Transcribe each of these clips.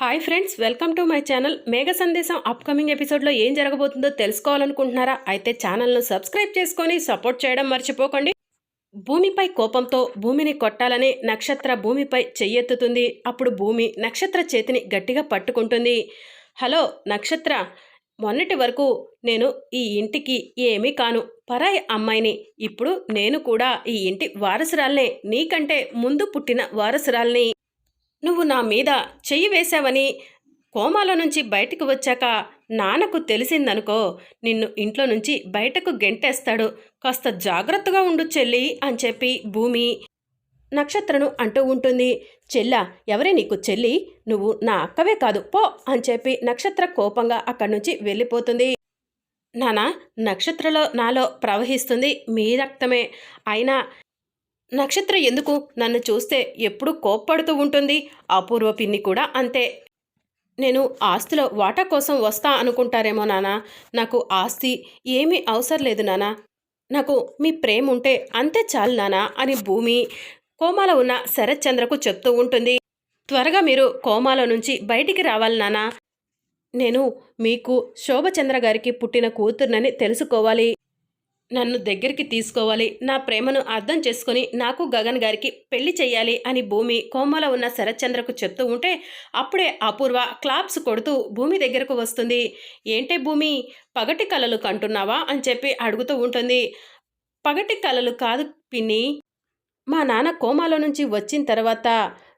Hi friends welcome to my channel. Megha Sandesam upcoming ఎపిసోడ్లో ఏం జరగబోతుందో తెలుసుకోవాలనుకుంటున్నారా? అయితే ఛానల్ను సబ్స్క్రైబ్ చేసుకొని సపోర్ట్ చేయడం మర్చిపోకండి. భూమిపై కోపంతో భూమిని కొట్టాలని నక్షత్ర భూమిపై చెయ్యెత్తుతుంది. అప్పుడు భూమి నక్షత్ర చేతిని గట్టిగా పట్టుకుంటుంది. హలో నక్షత్ర మొన్నటి వరకు నేను ఈ ఇంటికి ఏమీ కాను. పరాయి అమ్మాయిని ఇప్పుడు నేను కూడా ఈ ఇంటి వారసురాల్నే. నీకంటే ముందు పుట్టిన వారసురాల్ని. నువ్వు నా మీద చెయ్యి వేశావని కోమాలో నుంచి బయటకు వచ్చాక నాన్నకు తెలిసిందనుకో నిన్ను ఇంట్లో నుంచి బయటకు గెంటేస్తాడు. కాస్త జాగ్రత్తగా ఉండు చెల్లి అని చెప్పి భూమి నక్షత్రను అంటూ ఉంటుంది. చెల్లా ఎవరే నీకు చెల్లి? నువ్వు నా అక్కవే కాదు. పో అని చెప్పి నక్షత్ర కోపంగా అక్కడి నుంచి వెళ్ళిపోతుంది. నానా నక్షత్రలో నాలో ప్రవహిస్తుంది మీ రక్తమే. అయినా నక్షత్ర ఎందుకు నన్ను చూస్తే ఎప్పుడు కోప్పడుతూ ఉంటుంది? అపూర్వ పిన్ని కూడా అంతే. నేను ఆస్తిలో వాటా కోసం వస్తా అనుకుంటారేమో నానా. నాకు ఆస్తి ఏమీ అవసరం లేదు నానా. నాకు మీ ప్రేమ ఉంటే అంతే చాలు నానా అని భూమి కోమాలో ఉన్న శరత్ చంద్రకు చెప్తూ ఉంటుంది. త్వరగా మీరు కోమాలో నుంచి బయటికి రావాలి నానా. నేను మీకు శోభచంద్ర గారికి పుట్టిన కూతుర్నని తెలుసుకోవాలి. నన్ను దగ్గరికి తీసుకోవాలి. నా ప్రేమను అర్థం చేసుకొని నాకు గగన్ గారికి పెళ్ళి చేయాలి అని భూమి కోమలో ఉన్న శరత్చంద్రకు చెప్తూ ఉంటే అప్పుడే అపూర్వ క్లాప్స్ కొడుతూ భూమి దగ్గరకు వస్తుంది. ఏంటే భూమి పగటి కలలు కంటున్నావా అని చెప్పి అడుగుతూ ఉంటుంది. పగటి కలలు కాదు పిన్ని. మా నాన్న కోమాలో నుంచి వచ్చిన తర్వాత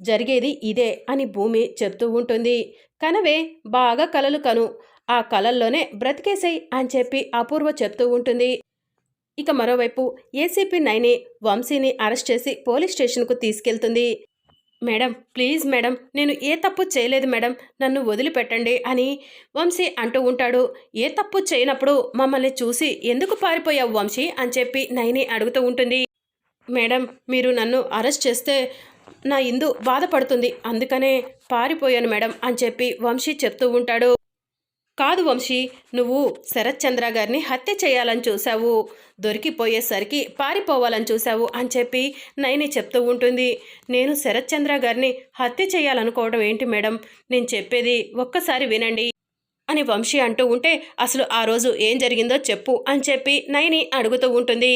జరిగేది ఇదే అని భూమి చెప్తూ ఉంటుంది. కనవే బాగా కలలు కను. ఆ కలల్లోనే బ్రతికేసేయ్ అని చెప్పి అపూర్వ చెప్తూ ఉంటుంది. ఇక మరోవైపు ఏసీపీ నైని వంశీని అరెస్ట్ చేసి పోలీస్ స్టేషన్కు తీసుకెళ్తుంది. మేడం ప్లీజ్ మేడం నేను ఏ తప్పు చేయలేదు మేడం నన్ను వదిలిపెట్టండి అని వంశీ అంటూ ఉంటాడు. ఏ తప్పు చేయనప్పుడు మమ్మల్ని చూసి ఎందుకు పారిపోయావు వంశీ అని చెప్పి నైని అడుగుతూ ఉంటుంది. మేడం మీరు నన్ను అరెస్ట్ చేస్తే నా ఇందు బాధపడుతుంది అందుకనే పారిపోయాను మేడం అని చెప్పి వంశీ చెప్తూ ఉంటాడు. కాదు వంశీ నువ్వు శరత్చంద్ర గారిని హత్య చేయాలని చూసావు దొరికిపోయేసరికి పారిపోవాలని చూసావు అని చెప్పి నైని చెప్తూ ఉంటుంది. నేను శరత్చంద్ర గారిని హత్య చేయాలనుకోవడం ఏంటి మేడం? నేను చెప్పేది ఒక్కసారి వినండి అని వంశీ అంటూ ఉంటే అసలు ఆ రోజు ఏం జరిగిందో చెప్పు అని చెప్పి నైని అడుగుతూ ఉంటుంది.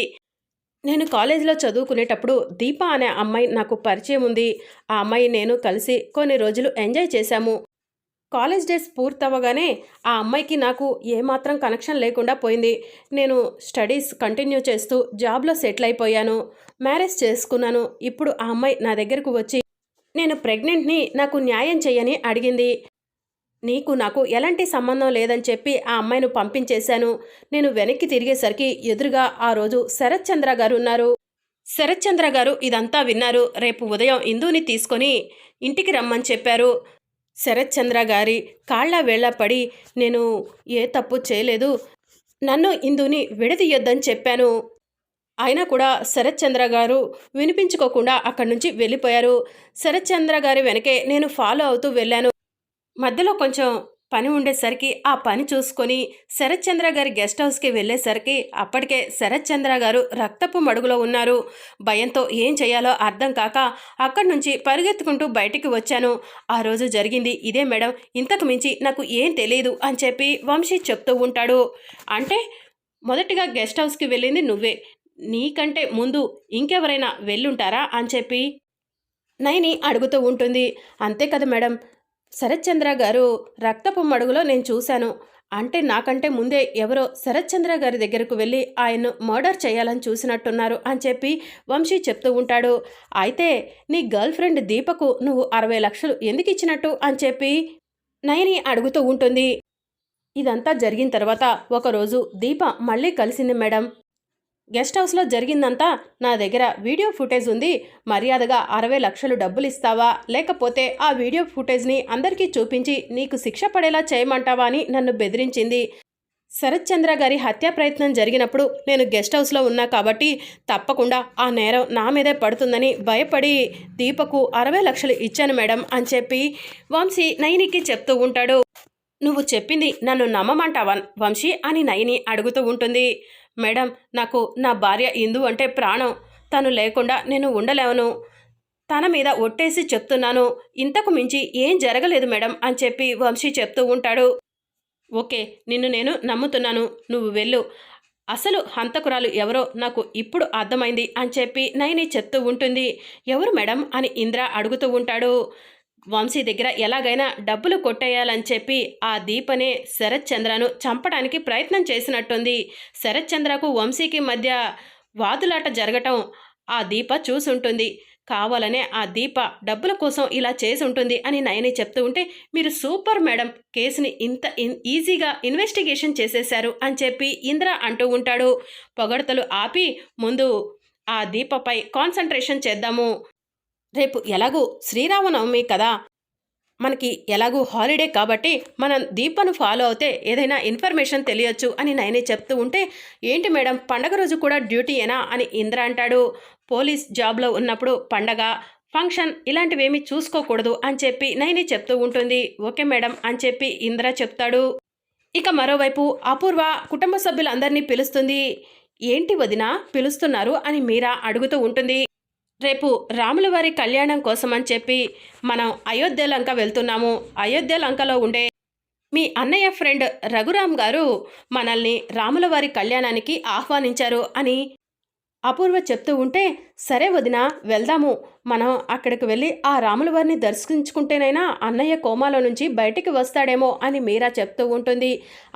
నేను కాలేజీలో చదువుకునేటప్పుడు దీప అనే అమ్మాయి నాకు పరిచయం ఉంది. ఆ అమ్మాయి నేను కలిసి కొన్ని రోజులు ఎంజాయ్ చేశాము. కాలేజ్ డేస్ పూర్తవగానే ఆ అమ్మాయికి నాకు ఏమాత్రం కనెక్షన్ లేకుండా పోయింది. నేను స్టడీస్ కంటిన్యూ చేస్తూ జాబ్లో సెటిల్ అయిపోయాను. మ్యారేజ్ చేసుకున్నాను. ఇప్పుడు ఆ అమ్మాయి నా దగ్గరకు వచ్చి నేను ప్రెగ్నెంట్ని నాకు న్యాయం చేయని అడిగింది. నీకు నాకు ఎలాంటి సంబంధం లేదని చెప్పి ఆ అమ్మాయిని పంపించేశాను. నేను వెనక్కి తిరిగేసరికి ఎదురుగా ఆ రోజు శరత్ చంద్ర గారు ఉన్నారు. శరత్ చంద్ర గారు ఇదంతా విన్నారు. రేపు ఉదయం ఇందుని తీసుకొని ఇంటికి రమ్మని చెప్పారు. శరత్ చంద్ర గారి కాళ్ళ వేళ్ళ పడి నేను ఏ తప్పు చేయలేదు. నన్ను ఇందుని విడదీయొద్దని చెప్పాను. అయినా కూడా శరత్చంద్ర గారు వినిపించుకోకుండా అక్కడి నుంచి వెళ్ళిపోయారు. శరత్చంద్ర గారి వెనకే నేను ఫాలో అవుతూ వెళ్ళాను. మధ్యలో కొంచెం పని ఉండేసరికి ఆ పని చూసుకొని శరత్చంద్ర గారి గెస్ట్ హౌస్కి వెళ్ళేసరికి అప్పటికే శరత్చంద్ర గారు రక్తపు మడుగులో ఉన్నారు. భయంతో ఏం చేయాలో అర్థం కాక అక్కడి నుంచి పరిగెత్తుకుంటూ బయటికి వచ్చాను. ఆ రోజు జరిగింది ఇదే మేడం ఇంతకు మించి నాకు ఏం తెలియదు అని చెప్పి వంశీ చెప్తూ ఉంటాడు. అంటే మొదటిగా గెస్ట్ హౌస్కి వెళ్ళింది నువ్వే. నీకంటే ముందు ఇంకెవరైనా వెళ్ళుంటారా అని చెప్పి నైని అడుగుతూ ఉంటుంది. అంతే కదా మేడం శరత్చంద్ర గారు రక్తపు మడుగులో నేను చూశాను. అంటే నాకంటే ముందే ఎవరో శరత్చంద్ర గారి దగ్గరకు వెళ్ళి ఆయన్ను మర్డర్ చేయాలని చూసినట్టున్నారు అని చెప్పి వంశీ చెప్తూ ఉంటాడు. అయితే నీ గర్ల్ ఫ్రెండ్ దీపకు నువ్వు అరవై లక్షలు ఎందుకు ఇచ్చినట్టు అని చెప్పి నయని అడుగుతూ ఉంటుంది. ఇదంతా జరిగిన తర్వాత ఒకరోజు దీప మళ్ళీ కలిసింది మేడం. గెస్ట్ హౌస్లో జరిగిందంతా నా దగ్గర వీడియో ఫుటేజ్ ఉంది. మర్యాదగా అరవై లక్షలు డబ్బులు ఇస్తావా? లేకపోతే ఆ వీడియో ఫుటేజ్ని అందరికీ చూపించి నీకు శిక్ష పడేలా చేయమంటావా అని నన్ను బెదిరించింది. శరత్ చంద్ర గారి హత్యా ప్రయత్నం జరిగినప్పుడు నేను గెస్ట్ హౌస్లో ఉన్నా కాబట్టి తప్పకుండా ఆ నేరం నా మీదే పడుతుందని భయపడి దీపకు అరవై లక్షలు ఇచ్చాను మేడం అని చెప్పి వంశీ నయనికి చెప్తూ ఉంటాడు. నువ్వు చెప్పింది నన్ను నమ్మమంటావా వంశీ అని నయని అడుగుతూ ఉంటుంది. మేడం నాకు నా భార్య ఇందు అంటే ప్రాణం. తను లేకుండా నేను ఉండలేవను. తన మీద ఒట్టేసి చెప్తున్నాను. ఇంతకు మించి ఏం జరగలేదు మేడం అని చెప్పి వంశీ చెప్తూ ఉంటాడు. ఓకే నిన్ను నేను నమ్ముతున్నాను. నువ్వు వెళ్ళు. అసలు హంతకురాలు ఎవరో నాకు ఇప్పుడు అర్థమైంది అని చెప్పి నైని చెప్తూ ఉంటుంది. ఎవరు మేడం అని ఇంద్ర అడుగుతూ ఉంటాడు. వంశీ దగ్గర ఎలాగైనా డబ్బులు కొట్టేయాలని చెప్పి ఆ దీపనే శరత్ చంద్రను చంపడానికి ప్రయత్నం చేసినట్టుంది. శరత్ చంద్రకు వంశీకి మధ్య వాదులాట జరగటం ఆ దీప చూసుంటుంది. కావాలనే ఆ దీప డబ్బుల కోసం ఇలా చేసి ఉంటుంది అని నయని చెప్తూ ఉంటే మీరు సూపర్ మేడం కేసుని ఇంత ఇన్ ఈజీగా ఇన్వెస్టిగేషన్ చేసేశారు అని చెప్పి ఇంద్ర అంటూ ఉంటాడు. పొగడతలు ఆపి ముందు ఆ దీపపై కాన్సన్ట్రేషన్ చేద్దాము. రేపు ఎలాగూ శ్రీరామనవమి కదా. మనకి ఎలాగూ హాలిడే కాబట్టి మనం దీపను ఫాలో అవుతే ఏదైనా ఇన్ఫర్మేషన్ తెలియచ్చు అని నయని చెప్తూ ఉంటే ఏంటి మేడం పండగ రోజు కూడా డ్యూటీయేనా అని ఇంద్ర అంటాడు. పోలీస్ జాబ్లో ఉన్నప్పుడు పండగ ఫంక్షన్ ఇలాంటివేమీ చూసుకోకూడదు అని చెప్పి నయని చెప్తూ ఉంటుంది. ఓకే మేడం అని చెప్పి ఇంద్ర చెప్తాడు. ఇక మరోవైపు అపూర్వ కుటుంబ సభ్యులందరినీ పిలుస్తుంది. ఏంటి వదిన పిలుస్తున్నారు? అని మీరా అడుగుతూ ఉంటుంది. రేపు రాములవారి కళ్యాణం కోసమని చెప్పి మనం అయోధ్య లంక వెళ్తున్నాము. అయోధ్య లంకలో ఉండే మీ అన్నయ్య ఫ్రెండ్ రఘురామ్ గారు మనల్ని రాములవారి కళ్యాణానికి ఆహ్వానించారు అని అపూర్వ చెప్తూ ఉంటే సరే వదిన వెళ్దాము. మనం అక్కడికి వెళ్ళి ఆ రాముల వారిని దర్శించుకుంటేనైనా అన్నయ్య కోమాలో నుంచి బయటికి వస్తాడేమో అని మీరా చెప్తూ ఉంటుంది.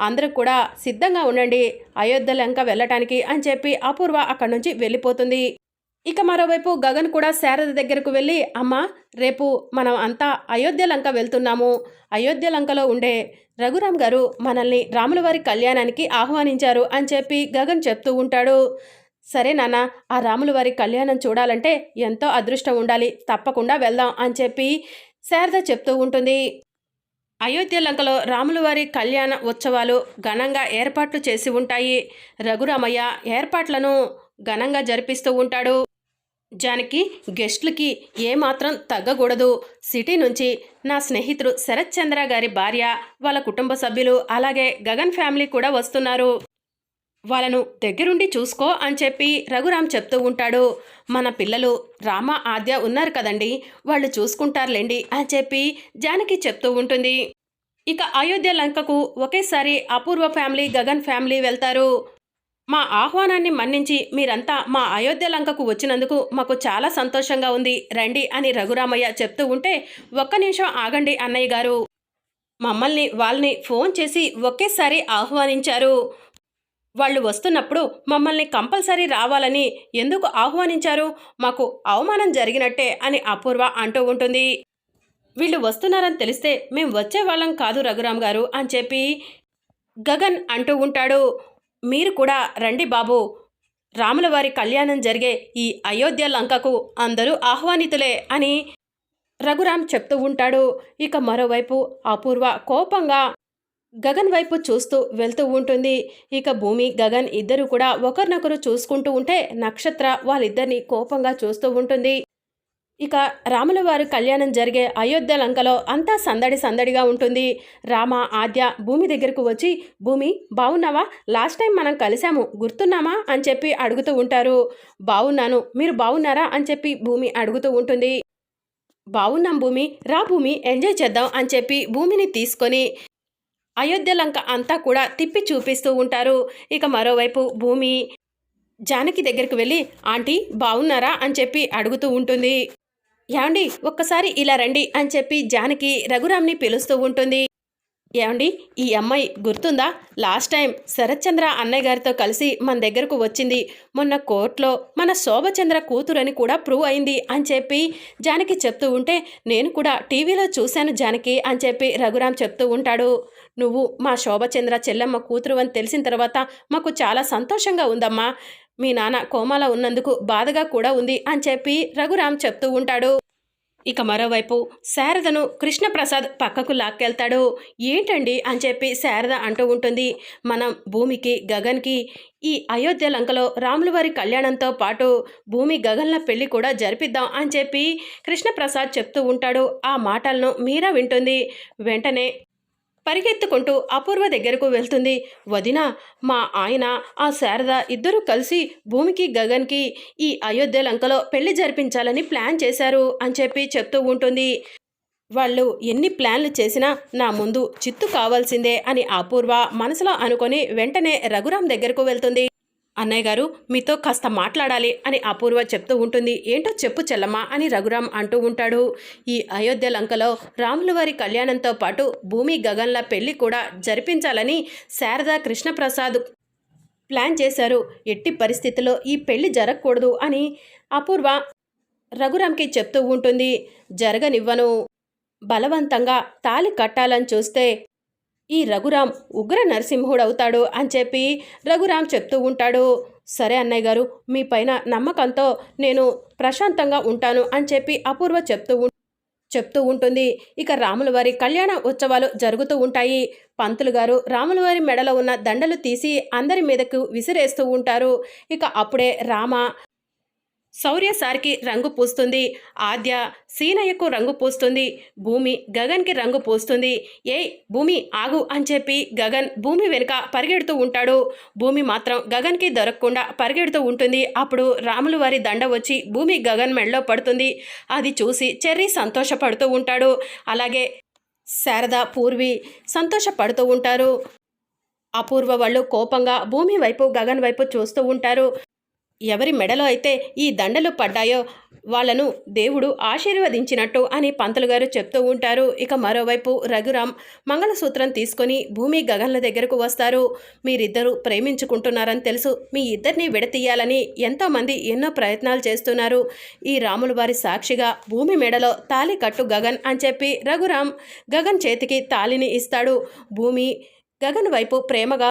అందరూ కూడా సిద్ధంగా ఉండండి అయోధ్య లంక వెళ్ళటానికి అని చెప్పి అపూర్వ అక్కడి నుంచి వెళ్ళిపోతుంది. ఇక మరోవైపు గగన్ కూడా శారద దగ్గరకు వెళ్ళి అమ్మ రేపు మనం అంతా అయోధ్య లంక వెళ్తున్నాము. అయోధ్య లంకలో ఉండే రఘురామ్ గారు మనల్ని రాములవారి కళ్యాణానికి ఆహ్వానించారు అని చెప్పి గగన్ చెప్తూ ఉంటాడు. సరే నాన్న ఆ రాముల వారి కళ్యాణం చూడాలంటే ఎంతో అదృష్టం ఉండాలి. తప్పకుండా వెళ్దాం అని చెప్పి శారద చెప్తూ ఉంటుంది. అయోధ్య లంకలో రాములవారి కళ్యాణ ఉత్సవాలు ఘనంగా ఏర్పాట్లు చేసి ఉంటాయి. రఘురామయ్య ఏర్పాట్లను ఘనంగా జరిపిస్తూ ఉంటాడు. జానకి గెస్ట్లకి ఏమాత్రం తగ్గకూడదు. సిటీ నుంచి నా స్నేహితుడు శరత్ చంద్ర గారి భార్య వాళ్ళ కుటుంబ సభ్యులు అలాగే గగన్ ఫ్యామిలీ కూడా వస్తున్నారు. వాళ్ళను దగ్గరుండి చూసుకో అని చెప్పి రఘురామ్ చెప్తూ ఉంటాడు. మన పిల్లలు రామ ఆద్య ఉన్నారు కదండి వాళ్ళు చూసుకుంటారులేండి అని చెప్పి జానకి చెప్తూ ఉంటుంది. ఇక అయోధ్య లంకకు ఒకేసారి అపూర్వ ఫ్యామిలీ గగన్ ఫ్యామిలీ వెళ్తారు. మా ఆహ్వానాన్ని మన్నించి మీరంతా మా అయోధ్య లంకకు వచ్చినందుకు మాకు చాలా సంతోషంగా ఉంది. రండి అని రఘురామయ్య చెప్తూ ఉంటే ఒక్క నిమిషం ఆగండి అన్నయ్య గారు. మమ్మల్ని వాళ్ళని ఫోన్ చేసి ఒకేసారి ఆహ్వానించారు. వాళ్ళు వస్తున్నప్పుడు మమ్మల్ని కంపల్సరీ రావాలని ఎందుకు ఆహ్వానించారు? మాకు అవమానం జరిగినట్టే అని అపూర్వ అంటూ ఉంటుంది. వీళ్ళు వస్తున్నారని తెలిస్తే మేము వచ్చే వాళ్ళం కాదు రఘురామ్ గారు అని చెప్పి గగన్ అంటూ ఉంటాడు. మీరు కూడా రండి బాబు. రాముల వారి కళ్యాణం జరిగే ఈ అయోధ్య లంకకు అందరూ ఆహ్వానితులే అని రఘురామ్ చెప్తూ ఉంటాడు. ఇక మరోవైపు అపూర్వ కోపంగా గగన్ వైపు చూస్తూ వెళ్తూ ఉంటుంది. ఇక భూమి గగన్ ఇద్దరు కూడా ఒకరినొకరు చూసుకుంటూ ఉంటే నక్షత్ర వాళ్ళిద్దరిని కోపంగా చూస్తూ ఉంటుంది. ఇక రాముల వారి కళ్యాణం జరిగే అయోధ్య లంకలో అంతా సందడి సందడిగా ఉంటుంది. రామ ఆద్య భూమి దగ్గరకు వచ్చి భూమి బాగున్నావా లాస్ట్ టైం మనం కలిసాము గుర్తున్నామా? అని చెప్పి అడుగుతూ ఉంటారు. బాగున్నాను మీరు బాగున్నారా అని చెప్పి భూమి అడుగుతూ ఉంటుంది. బాగున్నాం భూమి. రా భూమి ఎంజాయ్ చేద్దాం అని చెప్పి భూమిని తీసుకొని అయోధ్య లంక అంతా కూడా తిప్పి చూపిస్తూ ఉంటారు. ఇక మరోవైపు భూమి జానకి దగ్గరికి వెళ్ళి ఆంటీ బాగున్నారా అని చెప్పి అడుగుతూ ఉంటుంది. ఏమండి ఒక్కసారి ఇలా రండి అని చెప్పి జానకి రఘురామ్ని పిలుస్తూ ఉంటుంది. ఏమండి ఈ అమ్మాయి గుర్తుందా? లాస్ట్ టైం శరత్చంద్ర అన్నయ్య గారితో కలిసి మన దగ్గరకు వచ్చింది. మొన్న కోర్టులో మన శోభచంద్ర కూతురని కూడా ప్రూవ్ అయింది అని చెప్పి జానకి చెప్తూ ఉంటే నేను కూడా టీవీలో చూశాను జానకి అని చెప్పి రఘురామ్ చెప్తూ ఉంటాడు. నువ్వు మా శోభచంద్ర చెల్లెమ్మ కూతురు అని తెలిసిన తర్వాత మాకు చాలా సంతోషంగా ఉందమ్మా. మీ నాన్న కోమాలో ఉన్నందుకు బాధగా కూడా ఉంది అని చెప్పి రఘురామ్ చెప్తూ ఉంటాడు. ఇక మరోవైపు శారదను కృష్ణప్రసాద్ పక్కకు లాక్కెళ్తాడు. ఏంటండి అని చెప్పి శారద అంటూ ఉంటుంది. మనం భూమికి గగన్కి ఈ అయోధ్య లంకలో రాములవారి కళ్యాణంతో పాటు భూమి గగన్ల పెళ్ళి కూడా జరిపిద్దాం అని చెప్పి కృష్ణప్రసాద్ చెప్తూ ఉంటాడు. ఆ మాటలను మీరా వింటుంది. వెంటనే పరిగెత్తుకుంటూ అపూర్వ దగ్గరకు వెళ్తుంది. వదిన మా ఆయన ఆ శారద ఇద్దరూ కలిసి భూమికి గగన్కి ఈ అయోధ్య లంకలో పెళ్ళి జరిపించాలని ప్లాన్ చేశారు అని చెప్పి చెప్తూ ఉంటుంది. వాళ్ళు ఎన్ని ప్లాన్లు చేసినా నా ముందు చిత్తు కావాల్సిందే అని అపూర్వ మనసులో అనుకొని వెంటనే రఘురాం దగ్గరకు వెళ్తుంది. అన్నయ్య గారు మీతో కాస్త మాట్లాడాలి అని అపూర్వ చెప్తూ ఉంటుంది. ఏంటో చెప్పు చెల్లమ్మ అని రఘురామ్ అంటూ ఉంటాడు. ఈ అయోధ్య లంకలో రాముల వారి కళ్యాణంతో పాటు భూమి గగన్ల పెళ్ళి కూడా జరిపించాలని శారదా కృష్ణప్రసాద్ ప్లాన్ చేశారు. ఎట్టి పరిస్థితుల్లో ఈ పెళ్ళి జరగకూడదు అని అపూర్వ రఘురామ్కి చెప్తూ ఉంటుంది. జరగనివ్వను. బలవంతంగా తాలి కట్టాలని చూస్తే ఈ రఘురాం ఉగ్ర నరసింహుడవుతాడు అని చెప్పి రఘురాం చెప్తూ ఉంటాడు. సరే అన్నయ్య గారు మీ పైన నమ్మకంతో నేను ప్రశాంతంగా ఉంటాను అని చెప్పి అపూర్వ చెప్తూ చెప్తూ ఉంటుంది. ఇక రాముల వారి కళ్యాణ ఉత్సవాలు జరుగుతూ ఉంటాయి. పంతులు గారు రాముల వారి మెడలో ఉన్న దండలు తీసి అందరి మీదకు విసిరేస్తూ ఉంటారు. ఇక అప్పుడే రామ శౌర్య సార్కి రంగు పూస్తుంది. ఆద్య సీనయ్యకు రంగు పూస్తుంది. భూమి గగన్కి రంగు పూస్తుంది. ఏయ్ భూమి ఆగు అని చెప్పి గగన్ భూమి వెనుక పరిగెడుతూ ఉంటాడు. భూమి మాత్రం గగన్కి దొరకకుండా పరిగెడుతూ ఉంటుంది. అప్పుడు రాములు వారి దండ వచ్చి భూమి గగన్ మెడలో పడుతుంది. అది చూసి చెర్రీ సంతోషపడుతూ ఉంటాడు. అలాగే శారద పూర్వి సంతోషపడుతూ ఉంటారు. అపూర్వ వాళ్ళు కోపంగా భూమి వైపు గగన్ వైపు చూస్తూ ఉంటారు. ఎవరి మెడలో అయితే ఈ దండలు పడ్డాయో వాళ్ళను దేవుడు ఆశీర్వదించినట్టు అని పంతులు గారు చెప్తూ ఉంటారు. ఇక మరోవైపు రఘురామ్ మంగళసూత్రం తీసుకొని భూమి గగన్ల దగ్గరకు వస్తారు. మీరిద్దరూ ప్రేమించుకుంటున్నారని తెలుసు. మీ ఇద్దరిని విడతీయాలని ఎంతోమంది ఎన్నో ప్రయత్నాలు చేస్తున్నారు. ఈ రాముల వారి సాక్షిగా భూమి మెడలో తాలి కట్టు గగన్ అని చెప్పి రఘురామ్ గగన్ చేతికి తాలిని ఇస్తాడు. భూమి గగన్ వైపు ప్రేమగా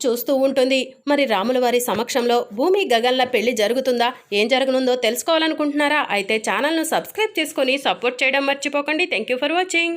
చూస్తూ ఉంటుంది. మరి రాముల వారి సమక్షంలో భూమి గగన్ల పెళ్ళి జరుగుతుందా? ఏం జరగనుందో తెలుసుకోవాలనుకుంటున్నారా? అయితే ఛానల్ను సబ్స్క్రైబ్ చేసుకొని సపోర్ట్ చేయడం మర్చిపోకండి. Thank you for watching.